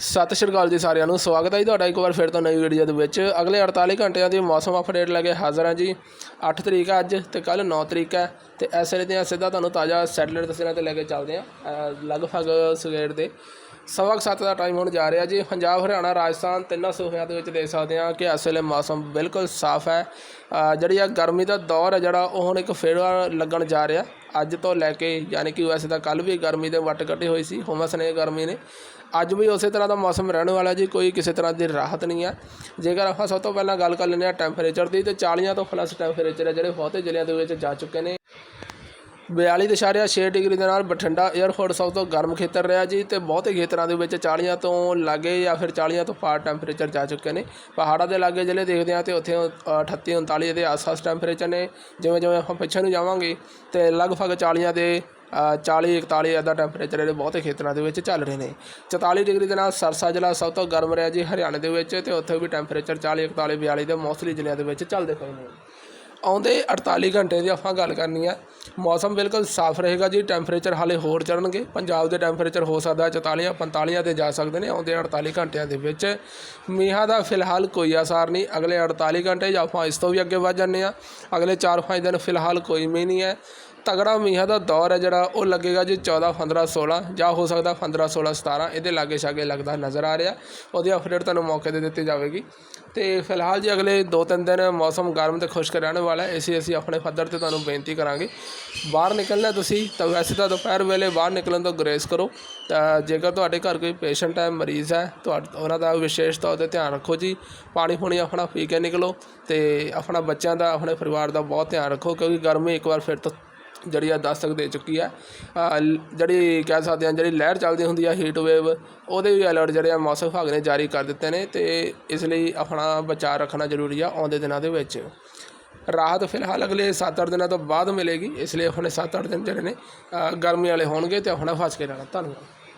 ਸਤਿ ਸ਼੍ਰੀ ਅਕਾਲ ਜੀ ਸਾਰਿਆਂ ਨੂੰ, ਸਵਾਗਤ ਹੈ ਜੀ ਤੁਹਾਡਾ ਇੱਕ ਵਾਰ ਫਿਰ ਤੋਂ ਨਵੀਂ ਵੀਡੀਓ ਦੇ ਵਿੱਚ। ਅਗਲੇ 48 ਘੰਟਿਆਂ ਦੀ ਮੌਸਮ ਅਪਡੇਟ ਲੈ ਕੇ ਹਾਜ਼ਰ ਹਾਂ ਜੀ। 8 ਤਰੀਕ ਹੈ ਅੱਜ ਤੇ ਕੱਲ 9 ਤਰੀਕ ਹੈ ਤੇ ਇਸ ਦੀਆਂ ਸਿੱਧਾ ਤੁਹਾਨੂੰ ਤਾਜ਼ਾ ਸੈਟੇਲਾਈਟ ਤਸਵੀਰਾਂ ਤੇ ਲੈ ਕੇ ਚੱਲਦੇ ਹਾਂ ਲਗਭਗ ਸਵੇਰ ਦੇ। ਸਵਾ ਕੁ ਸੱਤ ਦਾ ਟਾਈਮ ਹੋਣ ਜਾ ਰਿਹਾ ਜੀ। ਪੰਜਾਬ, ਹਰਿਆਣਾ, ਰਾਜਸਥਾਨ ਤਿੰਨਾਂ ਸੂਬਿਆਂ ਦੇ ਵਿੱਚ ਦੇਖ ਸਕਦੇ ਹਾਂ ਕਿ ਇਸ ਵੇਲੇ ਮੌਸਮ ਬਿਲਕੁਲ ਸਾਫ਼ ਹੈ। ਜਿਹੜੀ ਆ ਗਰਮੀ ਦਾ ਦੌਰ ਹੈ ਜਿਹੜਾ, ਉਹ ਹੁਣ ਇੱਕ ਫੇਰਾ ਲੱਗਣ ਜਾ ਰਿਹਾ। ਅੱਜ ਤੋਂ ਲੈ ਕੇ ਯਾਨੀ ਕਿ ਵੈਸੇ ਤਾਂ ਕੱਲ ਵੀ ਗਰਮੀ ਦੇ ਵੱਟ ਕੱਢੇ ਹੋਈ ਸੀ ਹੁਮਸ ਨੇ ਗਰਮੀ ਨੇ। ਅੱਜ ਵੀ ਉਸੇ ਤਰ੍ਹਾਂ ਦਾ ਮੌਸਮ ਰਹਿਣ ਵਾਲਾ ਜੀ, ਕੋਈ ਕਿਸੇ ਤਰ੍ਹਾਂ ਦੀ ਰਾਹਤ ਨਹੀਂ ਹੈ। ਜੇਕਰ ਆਪਾਂ ਸਭ ਤੋਂ ਪਹਿਲਾਂ ਗੱਲ ਕਰ ਲੈਂਦੇ ਹਾਂ ਟੈਂਪਰੇਚਰ ਦੀ, ਤੇ 40 ਤੋਂ ਪਲੱਸ ਟੈਂਪਰੇਚਰ ਹੈ ਜਿਹੜੇ ਬਹੁਤੇ ਜ਼ਿਲ੍ਹਿਆਂ ਦੇ ਵਿੱਚ ਜਾ ਚੁੱਕੇ ਨੇ। 42.6 ਡਿਗਰੀ ਦੇ ਨਾਲ ਬਠਿੰਡਾ 에ਅਰਪੋਰਟ ਸਭ ਤੋਂ ਗਰਮ ਖੇਤਰ ਰਿਹਾ ਜੀ ਤੇ ਬਹੁਤੇ ਖੇਤਰਾਂ ਦੇ ਵਿੱਚ 40 ਤੋਂ ਲਾਗੇ ਜਾਂ ਫਿਰ 40 ਤੋਂ ਪਾਰ ਟੈਂਪਰੇਚਰ ਜਾ ਚੁੱਕੇ ਨੇ। ਪਹਾੜਾਂ ਦੇ ਲਾਗੇ ਜ਼ਿਲ੍ਹੇ ਦੇਖਦੇ ਹਾਂ ਤੇ ਉੱਥੇ 38 39 ਦੇ ਆਸ-ਪਾਸ ਟੈਂਪਰੇਚਰ ਨੇ। ਜਿਵੇਂ ਜਿਵੇਂ ਆਪਾਂ ਪਿੱਛੇ ਨੂੰ ਜਾਵਾਂਗੇ ਤੇ ਲਗਭਗ 40 ਦੇ ਅ, 40 41 ਦਾ ਟੈਂਪਰੇਚਰ ਜਿਹੜੇ ਬਹੁਤੇ ਖੇਤਰਾਂ ਦੇ ਵਿੱਚ ਚੱਲ ਰਹੇ ਨੇ। 44 ਡਿਗਰੀ ਦੇ ਨਾਲ ਸਰਸਾ ਜ਼ਿਲ੍ਹਾ ਸਭ ਤੋਂ ਗਰਮ ਰਿਹਾ ਜੀ ਹਰਿਆਣੇ ਦੇ ਵਿੱਚ ਤੇ ਉੱਥੇ ਵੀ ਟੈਂਪਰੇਚਰ 40 41 42 ਦੇ ਮੌਸਲੀ ਜ਼ਿਲ੍ਹਿਆਂ ਦੇ ਵਿੱਚ ਚੱਲਦੇ ਪਏ ਨੇ। ਆਉਂਦੇ 48 ਘੰਟੇ ਦੀ ਆਪਾਂ ਗੱਲ ਕਰਨੀ ਆ ਮੌਸਮ ਬਿਲਕੁਲ ਸਾਫ਼ ਰਹੇਗਾ ਜੀ, ਟੈਂਪਰੇਚਰ ਹਾਲੇ ਹੋਰ ਚੜਨਗੇ ਪੰਜਾਬ ਦੇ ਟੈਂਪਰੇਚਰ ਹੋ ਸਕਦਾ 44 45 ਤੇ ਜਾ ਸਕਦੇ ਨੇ ਆਉਂਦੇ 48 ਘੰਟਿਆਂ ਦੇ ਵਿੱਚ। ਮੀਂਹਾਂ ਦਾ ਫਿਲਹਾਲ ਕੋਈ ਆਸਾਰ ਨਹੀਂ। ਅਗਲੇ 48 ਘੰਟੇ ਜਾਂ ਆਪਾਂ ਇਸ ਤੋਂ ਵੀ ਅੱਗੇ ਵੱਧ ਜਾਂਦੇ ਆ ਅਗਲੇ 4-5 ਦਿਨ ਫਿਲਹਾਲ ਕੋਈ ਮੀਂਹ ਨਹੀਂ ਹੈ। ਤਗੜਾ ਮੀਂਹਾਂ ਦਾ ਦੌਰ ਹੈ ਜਿਹੜਾ ਉਹ ਲੱਗੇਗਾ ਜੀ 14 15 16 ਜਾਂ ਹੋ ਸਕਦਾ 15 16 17 ਇਹਦੇ ਲਾਗੇ ਛਾਗੇ ਲੱਗਦਾ ਨਜ਼ਰ ਆ ਰਿਹਾ। ਉਹਦੀ ਅਪਡੇਟ ਤੁਹਾਨੂੰ ਮੌਕੇ ਤੇ ਦਿੱਤੀ ਜਾਵੇਗੀ। ਤੇ ਫਿਲਹਾਲ ਜੀ ਅਗਲੇ 2-3 ਦਿਨ ਮੌਸਮ ਗਰਮ ਤੇ ਖੁਸ਼ਕ ਰਹਿਣ ਵਾਲਾ ਹੈ। ਇਸੇ ਅਸੀਂ ਆਪਣੇ ਪੱਧਰ ਤੇ ਤੁਹਾਨੂੰ ਬੇਨਤੀ ਕਰਾਂਗੇ। ਬਾਹਰ ਨਿਕਲਣਾ ਤੁਸੀਂ, ਤਾਂ ਵੈਸੇ ਤਾਂ ਦੁਪਹਿਰ ਵੇਲੇ ਬਾਹਰ ਨਿਕਲਣ ਤੋਂ ਗੁਰੇਜ਼ ਕਰੋ। ਤਾਂ ਜੇਕਰ ਤੁਹਾਡੇ ਘਰ ਕੋਈ ਪੇਸ਼ੈਂਟ ਹੈ, ਮਰੀਜ਼ ਹੈ ਤੁਹਾ ਉਹਨਾਂ ਦਾ ਵਿਸ਼ੇਸ਼ ਤੌਰ ਤੇ ਧਿਆਨ ਰੱਖੋ ਜੀ। ਪਾਣੀ ਪੂਣੀ ਆਪਣਾ ਪੀ ਕੇ ਨਿਕਲੋ ਤੇ ਆਪਣਾ ਬੱਚਿਆਂ ਦਾ, ਆਪਣੇ ਪਰਿਵਾਰ ਦਾ ਬਹੁਤ ਧਿਆਨ ਰੱਖੋ ਕਿਉਂਕਿ ਗਰਮੀ ਇੱਕ ਵਾਰ ਫਿਰ ਤੋਂ ਜਿਹੜੀ ਆ ਦਸਤਕ ਦੇ ਚੁੱਕੀ ਆ। ਜਿਹੜੀ ਕਹਿ ਸਕਦੇ ਹਾਂ ਜਿਹੜੀ ਲਹਿਰ ਚੱਲਦੀ ਹੁੰਦੀ ਆ ਹੀਟ ਵੇਵ ਉਹਦੇ ਵੀ ਅਲਰਟ ਜਿਹੜੇ ਆ ਮੌਸਮ ਵਿਭਾਗ ਨੇ ਜਾਰੀ ਕਰ ਦਿੱਤੇ ਨੇ ਤੇ ਇਸ ਲਈ ਆਪਣਾ ਬਚਾਅ ਰੱਖਣਾ ਜ਼ਰੂਰੀ ਆ ਆਉਂਦੇ ਦਿਨਾਂ ਦੇ ਵਿੱਚ। ਰਾਹਤ ਫਿਲਹਾਲ ਅਗਲੇ 7-8 ਦਿਨਾਂ ਤੋਂ ਬਾਅਦ ਮਿਲੇਗੀ, ਇਸ ਲਈ ਆਪਣੇ 7-8 ਦਿਨ ਜਿਹੜੇ ਨੇ ਗਰਮੀ ਵਾਲੇ ਹੋਣਗੇ ਤੇ ਆਪਣਾ ਫਸ ਕੇ ਰਹਿਣਾ। ਧੰਨਵਾਦ।